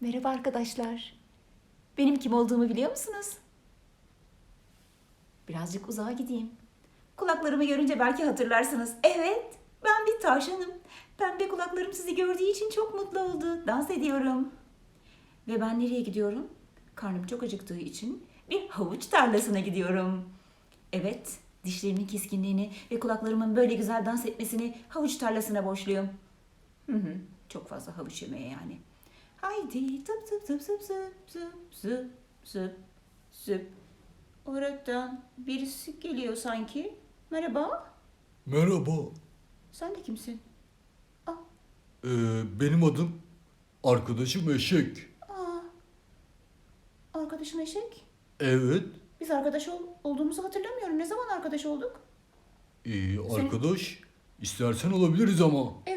Merhaba arkadaşlar. Benim kim olduğumu biliyor musunuz? Birazcık uzağa gideyim. Kulaklarımı görünce belki hatırlarsınız. Evet, ben bir tavşanım. Pembe kulaklarım sizi gördüğü için çok mutlu oldu. Dans ediyorum. Ve ben nereye gidiyorum? Karnım çok acıktığı için bir havuç tarlasına gidiyorum. Evet, dişlerimin keskinliğini ve kulaklarımın böyle güzel dans etmesini havuç tarlasına borçluyum. Hı hı, çok fazla havuç yemeye yani. Haydi tıp tıp tıp tıp zıp zıp zıp zıp zıp. Oradan birisi geliyor sanki. Merhaba, Merhaba. sen de kimsin? Aa, Ee, benim adım arkadaşım Eşek. aa. Arkadaşım Eşek. Evet. Biz arkadaş ol- olduğumuzu hatırlamıyorum. Ne zaman arkadaş olduk? Ee, arkadaş istersen olabiliriz ama. Evet.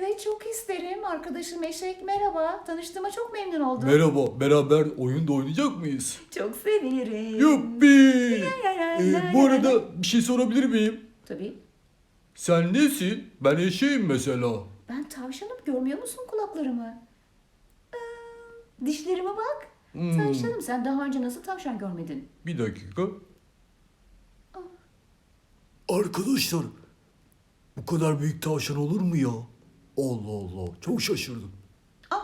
Arkadaşım Eşek merhaba. Tanıştığıma çok memnun oldum. Merhaba. Beraber oyunda oynayacak mıyız? çok sevinirim. Yuppi. Ee, bu arada bir şey sorabilir miyim? Tabii. Sen nesin? Ben eşeğim mesela. Ben tavşanım görmüyor musun kulaklarımı? Aa, dişlerime bak. Hmm, Tavşanım sen daha önce nasıl tavşan görmedin? Bir dakika. Arkadaşlar bu kadar büyük tavşan olur mu ya? Allah Allah çok şaşırdım. Aa,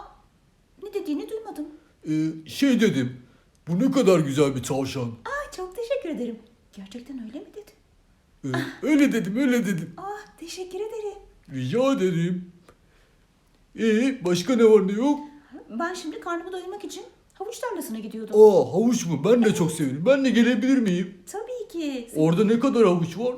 ne dediğini duymadım. Ee, şey dedim. Bu ne kadar güzel bir tavşan. Aa, çok teşekkür ederim. Gerçekten öyle mi dedin? Ee, öyle dedim öyle dedim. Ah teşekkür ederim. Rica ederim. Ee, başka ne var ne yok? Ben şimdi karnımı doyurmak için havuç tarlasına gidiyordum. Aa havuç mu? Ben de çok severim. Ben de gelebilir miyim? Tabii ki. Orada ne kadar havuç var?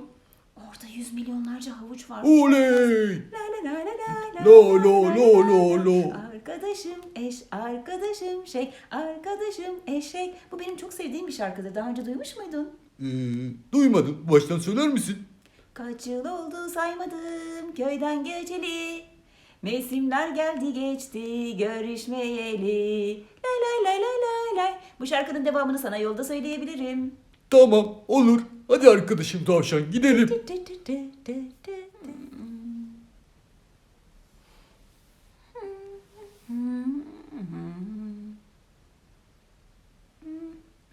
Yüz milyonlarca havuç var. Oley! La la la la la La la la la la. Arkadaşım eş, arkadaşım şey, arkadaşım eşek. Bu benim çok sevdiğim bir şarkıdır. Daha önce duymuş muydun? Ee, duymadım. Baştan söyler misin? Kaç yıl oldu saymadım köyden göçeli. Mevsimler geldi geçti görüşmeyeli. Lay lay lay lay lay lay. Bu şarkının devamını sana yolda söyleyebilirim. Tamam olur. Hadi arkadaşım tavşan gidelim.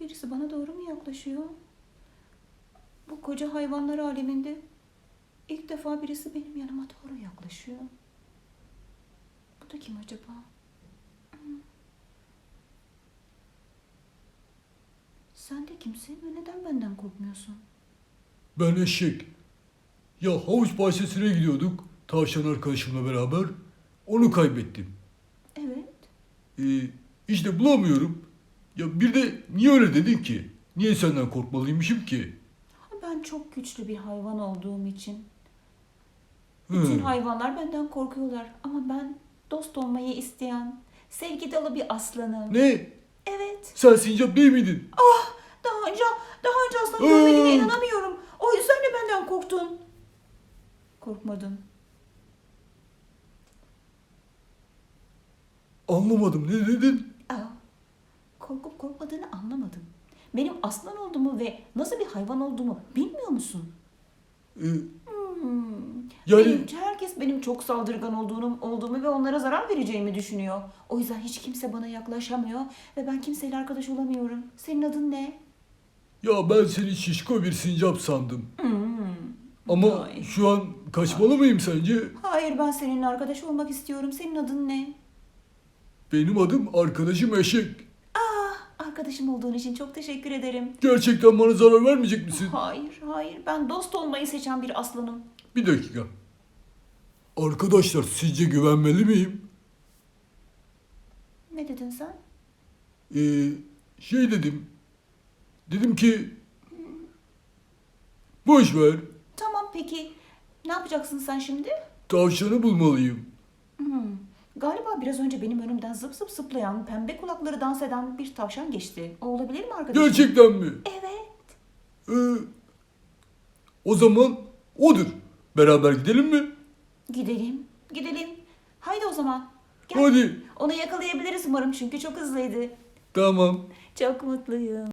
Birisi bana doğru mu yaklaşıyor? Bu koca hayvanlar aleminde ilk defa birisi benim yanıma doğru yaklaşıyor. Bu da kim acaba? Sen de kimsin ve neden benden korkmuyorsun? Ben eşek. Ya havuç bahçesine gidiyorduk. Tavşan arkadaşımla beraber. Onu kaybettim. Evet. Ee, işte bulamıyorum. Ya bir de niye öyle dedin ki? Niye senden korkmalıymışım ki? Ben çok güçlü bir hayvan olduğum için. Hı. Bütün hayvanlar benden korkuyorlar. Ama ben dost olmayı isteyen, sevgi dolu bir aslanım. Ne? Evet. Sen sincap değil miydin? Önce aslan Aa! görmediğine inanamıyorum. O yüzden de benden korktun. Korkmadım. Anlamadım. Ne dedin? Aa, korkup korkmadığını anlamadım. Benim aslan olduğumu ve nasıl bir hayvan olduğumu bilmiyor musun? Ee, Hmm. Yani- Benim, herkes benim çok saldırgan olduğunu, olduğumu ve onlara zarar vereceğimi düşünüyor. O yüzden hiç kimse bana yaklaşamıyor ve ben kimseyle arkadaş olamıyorum. Senin adın ne? Ya ben seni şişko bir sincap sandım. Hmm. Ama Ay. şu an kaçmalı mıyım sence? Hayır ben seninle arkadaş olmak istiyorum. Senin adın ne? Benim adım arkadaşım Eşek. Ah, arkadaşım olduğun için çok teşekkür ederim. Gerçekten bana zarar vermeyecek misin? Hayır, hayır. Ben dost olmayı seçen bir aslanım. Bir dakika. Arkadaşlar sizce güvenmeli miyim? Ne dedin sen? Ee, şey dedim. Dedim ki boş ver. Tamam peki. Ne yapacaksın sen şimdi? Tavşanı bulmalıyım. Hmm. Galiba biraz önce benim önümden zıp zıp zıplayan, pembe kulakları dans eden bir tavşan geçti. O olabilir mi arkadaşım? Gerçekten mi? Evet. Ee, o zaman odur. Beraber gidelim mi? Gidelim. Gidelim. Haydi o zaman. Gel. Hadi. Onu yakalayabiliriz umarım çünkü çok hızlıydı. Tamam. Çok mutluyum.